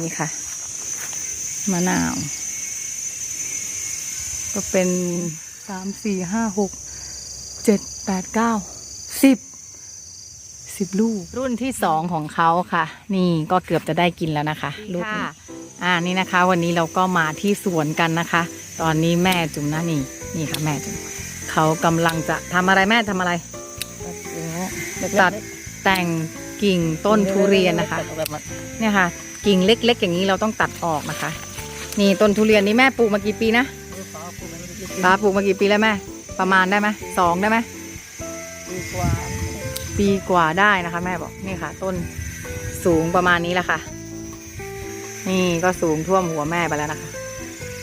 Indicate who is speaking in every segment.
Speaker 1: นี่ค่ะ มะนาว ก็เป็นสามสี่ห้าหกเจ็ดแปดเก้าสิบสิบลูก รุ่นที่สองของเขาค่ะ นี่ก็เกือบจะได้กินแล้วนะคะ ลูกนี้อ่านี่นะคะ วันนี้เราก็มาที่สวนกันนะคะ ตอนนี้แม่จุ๋มนะนี่นี่ค่ะ แม่จุ๋มเขากำลังจะทำอะไรแม่ทำอะไรตัดแต่งกิ่งต้นทุเรียนนะคะ เนี่ยค่ะ กิ่งเล็ก ๆ อย่างนี้เราต้องตัดออกนะคะ นี่ต้นทุเรียนนี้แม่ปลูกมากี่ปีนะป้าปลูกมากี่ปีแล้วแม่ประมาณได้ไหมสองได้ไหม
Speaker 2: ดีกว่า
Speaker 1: ปีกว่าได้นะคะ แม่บอกนี่ค่ะ ต้นสูงประมาณนี้แหละค่ะ นี่ก็สูงท่วมหัวแม่ไปแล้วนะคะ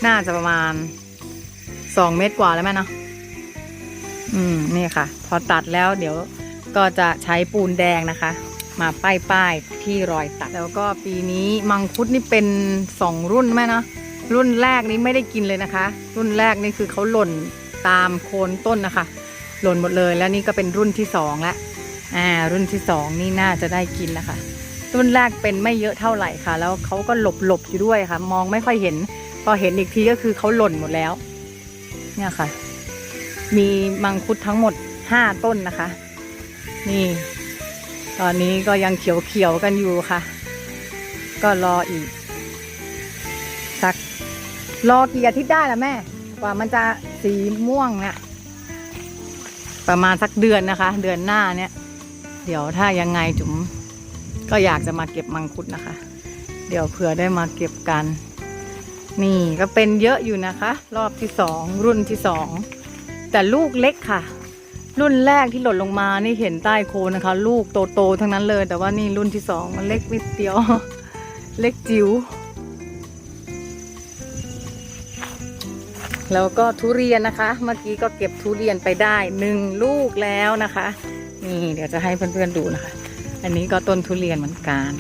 Speaker 1: น่าจะประมาณสองเมตรกว่าแล้วแม่เนาะอืมนี่ค่ะ พอตัดแล้วเดี๋ยวก็จะใช้ปูนแดงนะคะ มาป้ายป้ายๆที่รอยตัด แล้วก็ปีนี้มังคุดนี่เป็นสองรุ่นแม่เนาะรุ่นแรกนี้ไม่ได้กินเลยนะคะ รุ่นแรกนี่คือเขาหล่นตามโคนต้นนะคะ หล่นหมดเลยแล้วนี่ก็เป็นรุ่นที่สองแล้วอ่ารุ่นที่สองนี่น่าจะได้กินนะคะ รุ่นแรกเป็นไม่เยอะเท่าไหร่ค่ะ แล้วเขาก็หลบหลบอยู่ด้วยค่ะ มองไม่ค่อยเห็น พอเห็นอีกทีก็คือเขาหล่นหมดแล้ว เนี่ยค่ะ มีมังคุดทั้งหมดห้าต้นนะคะ นี่ ตอนนี้ก็ยังเขียวๆกันอยู่ค่ะ ก็รออีก สัก รอกี่อาทิตย์ได้ละแม่ กว่ามันจะสีม่วงเนี่ยประมาณสักเดือนนะคะ เดือนหน้าเนี่ย เดี๋ยวถ้ายังไงจุ๋มก็อยากจะมาเก็บมังคุดนะคะ เดี๋ยวเผื่อได้มาเก็บกัน นี่ก็เป็นเยอะอยู่นะคะ รอบที่สองรุ่นที่สองแต่ลูกเล็กค่ะ รุ่นแรกที่หล่นลงมานี่เห็นใต้โคนนะคะ ลูกโตๆทั้งนั้นเลย แต่ว่านี่รุ่นที่สองมันเล็กนิดเดียว เล็กจิ๋วแล้วก็ทุเรียนนะคะ เมื่อกี้ก็เก็บทุเรียนไปได้หนึ่งลูกแล้วนะคะ นี่เดี๋ยวจะให้เพื่อนๆดูนะคะ อันนี้ก็ต้นทุเรียนเหมือนกัน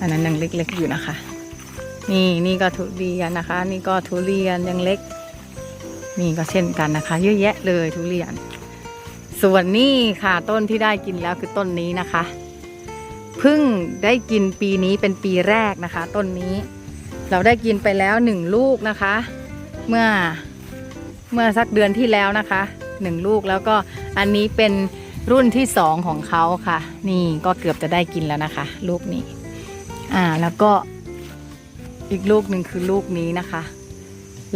Speaker 1: อันนั้นยังเล็กๆอยู่นะคะ นี่นี่ก็ทุเรียนนะคะ นี่ก็ทุเรียนยังเล็ก นี่ก็เช่นกันนะคะ เยอะแยะเลยทุเรียน ส่วนนี่ค่ะต้นที่ได้กินแล้วคือต้นนี้นะคะเพิ่งได้กินปีนี้เป็นปีแรกนะคะ ต้นนี้ เราได้กินไปแล้วหนึ่งลูกนะคะ เมื่อเมื่อสักเดือนที่แล้วนะคะหนึ่งลูกแล้วก็อันนี้เป็นรุ่นที่สองของเขาค่ะ นี่ก็เกือบจะได้กินแล้วนะคะ ลูกนี้ อ่าแล้วก็อีกลูกหนึ่งคือลูกนี้นะคะ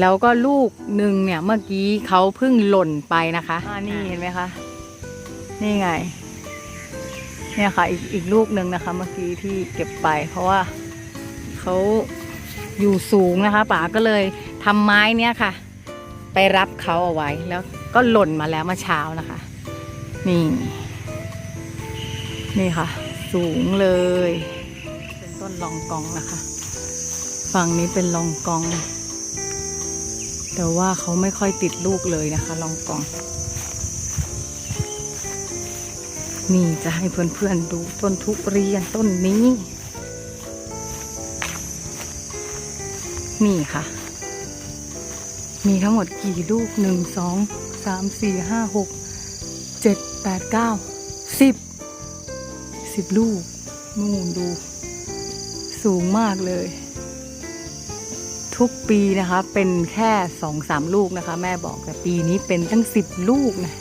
Speaker 1: แล้วก็ลูกหนึ่งเนี่ยเมื่อกี้เขาเพิ่งหล่นไปนะคะอ่านี่เห็นไหมคะ นี่ไง เนี่ยค่ะ อีกอีกลูกหนึ่งนะคะ เมื่อกี้ที่เก็บไป เพราะว่าเขาอยู่สูงนะคะป๋าก็เลยทำไม้เนี่ยค่ะ ไปรับเขาเอาไว้แล้วก็หล่นมาแล้วเมื่อเช้านะคะ นี่ นี่ค่ะ สูงเลย เป็นต้นลองกองนะคะ ฝั่งนี้เป็นลองกอง แต่ว่าเขาไม่ค่อยติดลูกเลยนะคะ ลองกอง นี่จะให้เพื่อนๆดูต้นทุเรียนต้นนี้ นี่ค่ะ มีทั้งหมดกี่ลูกหนึ่งสองสามสี่ห้าหกเจ็ดแปดเก้าสิบสิบลูกนู่นดู สูงมากเลย ทุกปีนะคะ เป็นแค่สองสามลูกนะคะ แม่บอกแต่ปีนี้เป็นตั้งสิบลูกนะ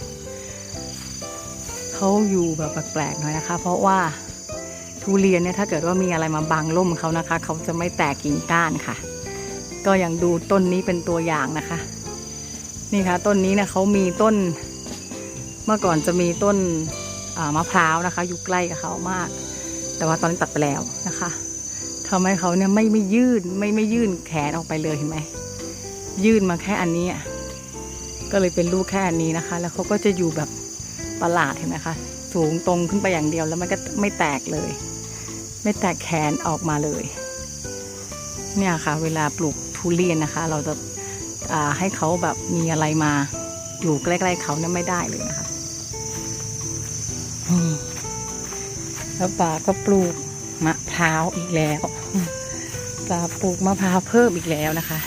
Speaker 1: เขาอยู่แบบแปลกๆหน่อยนะคะ เพราะว่าทุเรียนเนี่ยถ้าเกิดว่ามีอะไรมาบังร่มเขานะคะ เขาจะไม่แตกกิ่งก้านค่ะ ก็อย่างดูต้นนี้เป็นตัวอย่างนะคะ นี่ค่ะต้นนี้นี่ยเขามีต้น เมื่อก่อนจะมีต้นมะพร้าวนะคะ อยู่ใกล้กับเขามาก แต่ว่าตอนนี้ตัดไปแล้วนะคะ ทำให้เขาเนี่ยไม่ไม่ยื่นไม่ไม่ยื่นแขนออกไปเลยเห็นไหมยื่นมาแค่อันนี้อะก็เลยเป็นลูกแค่อันนี้นะคะ แล้วเขาก็จะอยู่แบบประหลาดเห็นไหมคะสูงตรงขึ้นไปอย่างเดียวแล้วมันก็ไม่แตกเลย ไม่แตกแขนออกมาเลย เนี่ยค่ะ เวลาปลูกทุเรียนนะคะ เราจะาให้เขาแบบมีอะไรมาอยู่ใกล้ๆเขาเนี่ยไม่ได้เลยนะคะแล้วป่าก็ปลูก มะพร้าวอีกแล้วป่าปลูกมะพร้าวเพิ่มอีกแล้วนะคะ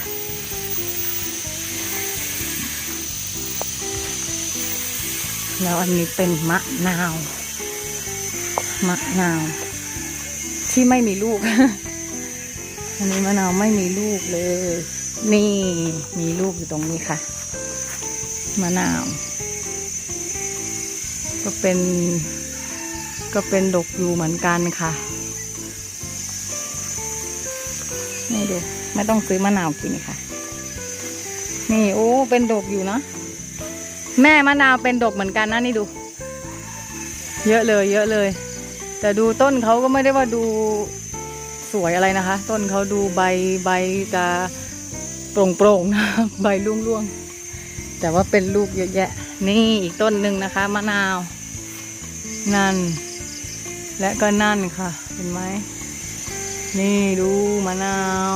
Speaker 1: แล้วอันนี้เป็นมะนาว มะนาว ที่ไม่มีลูก อันนี้มะนาวไม่มีลูกเลย นี่มีลูกอยู่ตรงนี้ค่ะ มะนาว ก็เป็น ก็เป็นดกอยู่เหมือนกันค่ะ นี่ดูไม่ต้องซื้อมะนาวกินค่ะ นี่โอ้เป็นดกอยู่นะ แม่มะนาวเป็นดกเหมือนกันนะนี่ดู เยอะเลยเยอะเลย แต่ดูต้นเขาก็ไม่ได้ว่าดูสวยอะไรนะคะ ต้นเขาดูใบใบจะโปร่งโปร่งๆนะใบร่วงๆแต่ว่าเป็นลูกเยอะแยะ นี่อีกต้นหนึ่งนะคะมะนาว นั่น และก็นั่นค่ะ เห็นไหม นี่ดูมะนาว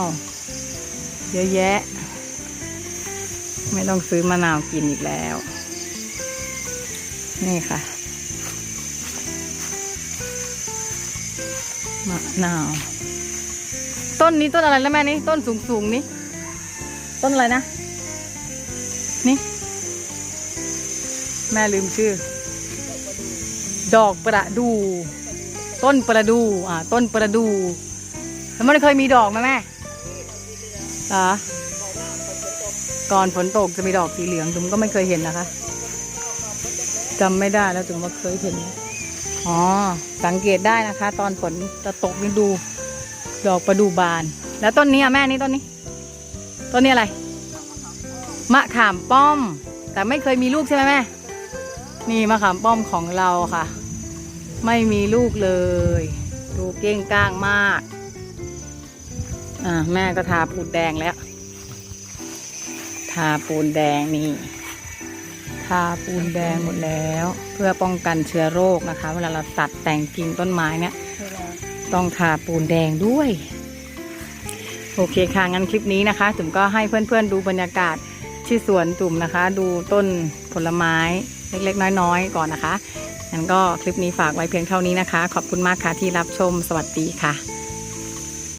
Speaker 1: เยอะแยะ ไม่ต้องซื้อมะนาวกินอีกแล้ว นี่ค่ะ มะนาว ต้นนี้ต้นอะไรแล้วแม่นี่ต้นสูงสูงนี่ต้นอะไรนะ นี่ แม่ลืมชื่อ ดอกประดู ต้นประดู อ่า ต้นประดู แล้วมันเคยมีดอกไหมแม่เหรอก่อนฝนตกจะมีดอกสีเหลืองจุ๋มก็ไม่เคยเห็นนะคะจำไม่ได้แล้วจุ๋มว่าเคยเห็น อ๋อ สังเกตได้นะคะ ตอนฝนจะตกนี่ดู ดอกประดูบาน แล้วต้นนี้อะแม่นี่ต้นนี้ ต้นนี้อะไร มะขามป้อม แต่ไม่เคยมีลูกใช่ไหมแม่ นี่มะขามป้อมของเราค่ะ ไม่มีลูกเลย ดูเก้งก้างมาก อ่าแม่ก็ทาปูนแดงแล้ว ทาปูนแดงนี่ ทาปูนแดงหมดแล้ว เพื่อป้องกันเชื้อโรคนะคะ เวลาเราตัดแต่งกิ่งต้นไม้เนี่ย ต้องทาปูนแดงด้วย โอเคค่ะงั้นคลิปนี้นะคะ จุ๋มก็ให้เพื่อนๆดูบรรยากาศที่สวนจุ๋มนะคะ ดูต้นผลไม้เล็กๆ น้อยๆ ก่อนนะคะงั้นก็คลิปนี้ฝากไว้เพียงเท่านี้นะคะ ขอบคุณมากค่ะที่รับชม สวัสดีค่ะ